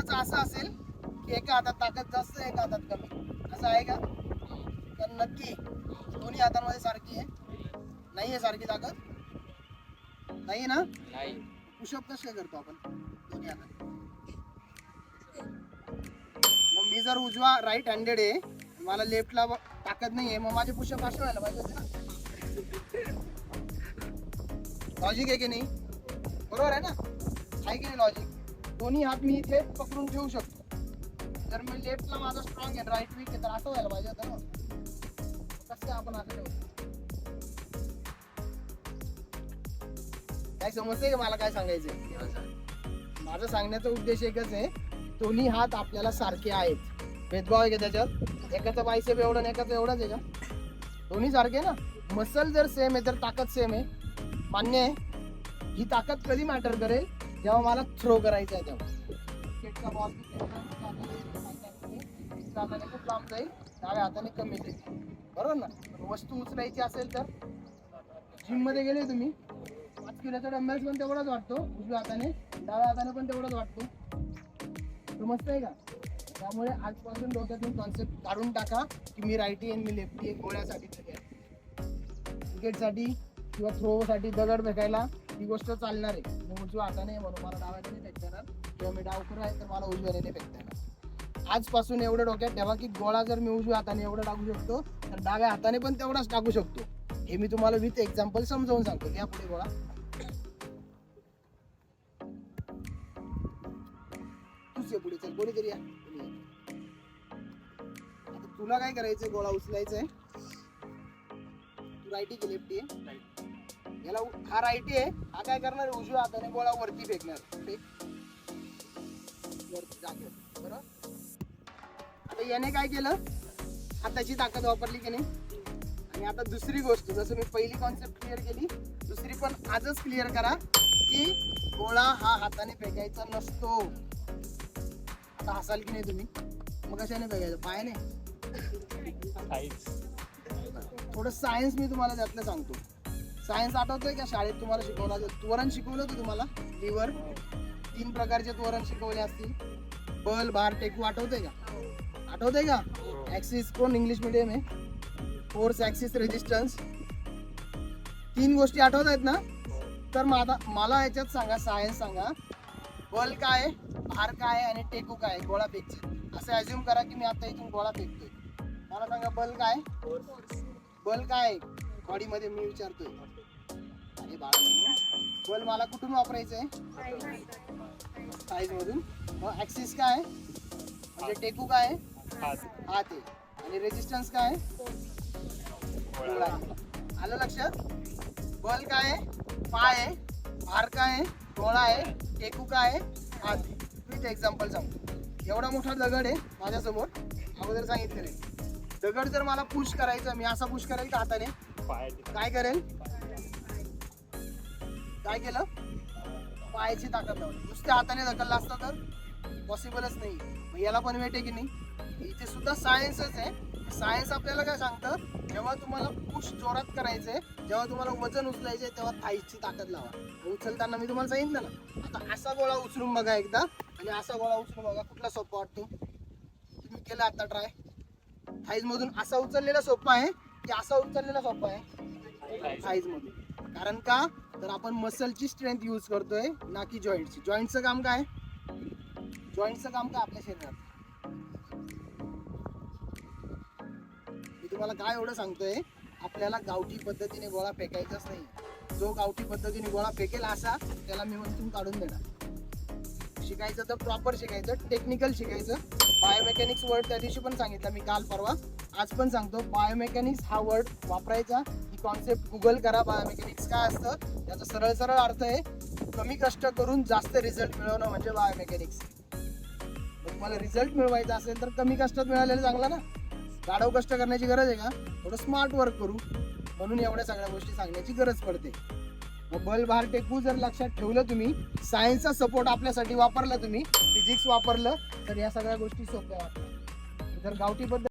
कोणाचं असं असेल की एका हातात ताकद जास्त एका हातात कमी. असं आहे का? तर नक्की दोन्ही हातांमध्ये सारखी आहे. नाही आहे सारखी ताकद. नाही ना? नाही. पुशअप कसं करतो आपण? दोन्ही हातात मग मी जर उजवा राईट हँडेड आहे मला लेफ्टला ताकद नाही आहे मग माझे पुशअप असे व्हायला पाहिजे होते ना. लॉजिक आहे की नाही? बरोबर आहे ना? आहे की नाही लॉजिक दोन्ही हात मी इथे पकडून ठेवू शकतो. जर मी लेफ्टला माझा स्ट्रॉंग आहे राईट वीक आहे तर असं व्हायला पाहिजे होतं ना. कसं आपण असं ठेवतो काय समजतंय का मला काय सांगायचंय? माझं सांगण्याचा उद्देश एकच आहे दोन्ही हात आपल्याला सारखे आहेत. भेदभाव आहे का त्याच्यात? एकाचा बायसेप एवढा आणि एकाचा एवढाच आहे का? दोन्ही सारखे ना? मसल जर सेम आहे तर ताकद सेम आहे. मान्य आहे. ही ताकद कधी मॅटर करेल? जेव्हा मला थ्रो करायचा आहे तेव्हा. बॉल हाताने खूप लांब जाईल. डाव्या हाताने कमी जाईल बरोबर ना? वस्तू उचलायची असेल तर जिममध्ये गेले तुम्ही. पाच किलोचा डंबेल्स पण तेवढाच वाटतो. उजव्या हाताने. डाव्या हाताने पण तेवढाच वाटतो. समजतंय का? त्यामुळे आजपासून डोक्यातून कॉन्सेप्ट काढून टाका की मी राईटी आणि मी लेफ्टी आहे. गोळ्यासाठी क्रिकेटसाठी किंवा थ्रोसाठी दगड फेकायला ही गोष्ट चालणार आहे. मी उजव्या हाताने म्हणून मला डाव्या नाही फेकता येणार किंवा मी डावकर आहे तर मला उजव्या नाही फेकता येणार. आजपासून एवढं डोक्यात ठेवा की गोळा जर मी उजव्या हाताने एवढं टाकू शकतो तर डाव्या हाताने पण तेवढाच टाकू शकतो. हे मी तुम्हाला विथ एक्झाम्पल समजावून सांगतो. या पुढे गोळा. तूच ये पुढे चल कोणीतरी या. तुला काय करायचंय? गोळा उचलायचा आहे तू राईटी की लेफ्टी आहे? याला उ- हा राईटी आहे. हा काय करणार आहे? उजव्या हाताने गोळा वरती फेकणार. फेक वरती जागेवर. बरोबर? आता याने काय केलं? हाताची ताकद वापरली की नाही? आणि आता दुसरी गोष्ट जसं मी पहिली कॉन्सेप्ट क्लिअर केली दुसरी पण आजच क्लिअर करा की गोळा हा हाताने फेकायचा नसतो. आता हसाल की नाही तुम्ही? मग कशाने फेकायचं. पायाने? थोडं सायन्स मी तुम्हाला त्यातलं सांगतो. सायन्स आठवतंय का? शाळेत तुम्हाला शिकवलं? त्वरण शिकवलं होतं तुम्हाला? लिव्हर. तीन प्रकारचे त्वरण शिकवले असतील. बल भार टेकू आठवतंय का? आठवतंय का? ऍक्सिस कोण? इंग्लिश मिडियम आहे. फोर्स ऍक्सिस रेजिस्टन्स तीन गोष्टी आठवत आहेत ना? तर मला मला याच्यात सांगा सायन्स सांगा. बल काय? भार काय? आहे आणि टेकू काय? गोळा फेकचे. असं अज्युम करा की मी आता इथून गोळा फेकतोय. मला सांगा बल काय? बल काय? बॉडीमध्ये मी विचारतोय. अरे बाळा बल मला कुठून वापरायचं आहे साईज मधून. मग ऍक्सिस काय? आहे? म्हणजे टेकू काय? आहे? हात आहे. आणि रेजिस्टन्स काय? आहे? आलं लक्षात? बल काय आहे? पाय आहे. भार काय आहे? डोळा आहे. टेकू काय आहे? हात आहे. विथ एक्झाम्पल सांगतो. एवढा मोठा दगड आहे माझ्यासमोर. अगोदर सांगितलेलं आहे. दगड जर मला पुश करायचं मी असा पुश करेल का हाताने? काय करेल? काय केलं? पायाची ताकद लावली. नुसत्या हाताने धकलला असता तर पॉसिबलच नाही. मग याला पण वेट आहे की नाही? इथे सुद्धा सायन्सच आहे. सायन्स आपल्याला काय सांगतं? जेव्हा तुम्हाला पुश जोरात करायचंय जेव्हा तुम्हाला वजन उचलायचंय तेव्हा थाईची ताकद लावा. उचलताना मी तुम्हाला सांगितलं ना. आता असा गोळा उचलून बघा एकदा. आणि असा गोळा उचलून बघा कुठला सोपा वाटतो. तुम्ही केला आता ट्राय थाईज मधून असा उचललेला सोपा आहे. की असा उचललेला सोपा आहे. साईजमध्ये. कारण का? तर आपण मसलची स्ट्रेंथ यूज करतोय ना की जॉईंटची जॉईंटचं काम काय? जॉईंटचं काम काय आपल्या शरीरात? मी तुम्हाला काय एवढं सांगतोय? आपल्याला गावठी पद्धतीने गोळा फेकायचाच नाही. जो गावठी पद्धतीने गोळा फेकेल असा त्याला मी वस्तून काढून देणार. शिकायचं तर प्रॉपर शिकायचं टेक्निकल शिकायचं. बायोमेकॅनिक्स वर्ड त्या दिवशी पण सांगितलं मी काल परवा. आज पण सांगतो बायोमेकॅनिक्स हा वर्ड वापरायचा. ही कॉन्सेप्ट गुगल करा बायोमेकॅनिक्स काय असतं? त्याचा सरळ सरळ अर्थ आहे कमी कष्ट करून जास्त रिझल्ट मिळवणं म्हणजे बायोमेकॅनिक्स तुम्हाला रिझल्ट मिळवायचा असेल तर कमी कष्टात मिळालेलं चांगलं ना? गाढव कष्ट करण्याची गरज आहे का? थोडं स्मार्ट वर्क करू. म्हणून एवढ्या सगळ्या गोष्टी सांगण्याची गरज पडते. बल भार टेकू जर लक्षात ठेवलं तुम्ही सायन्सचा सपोर्ट आपल्यासाठी वापरला तुम्ही फिजिक्स वापरलं तर या सगळ्या गोष्टी सोप्या वाटतात. जर गावठी पद्धत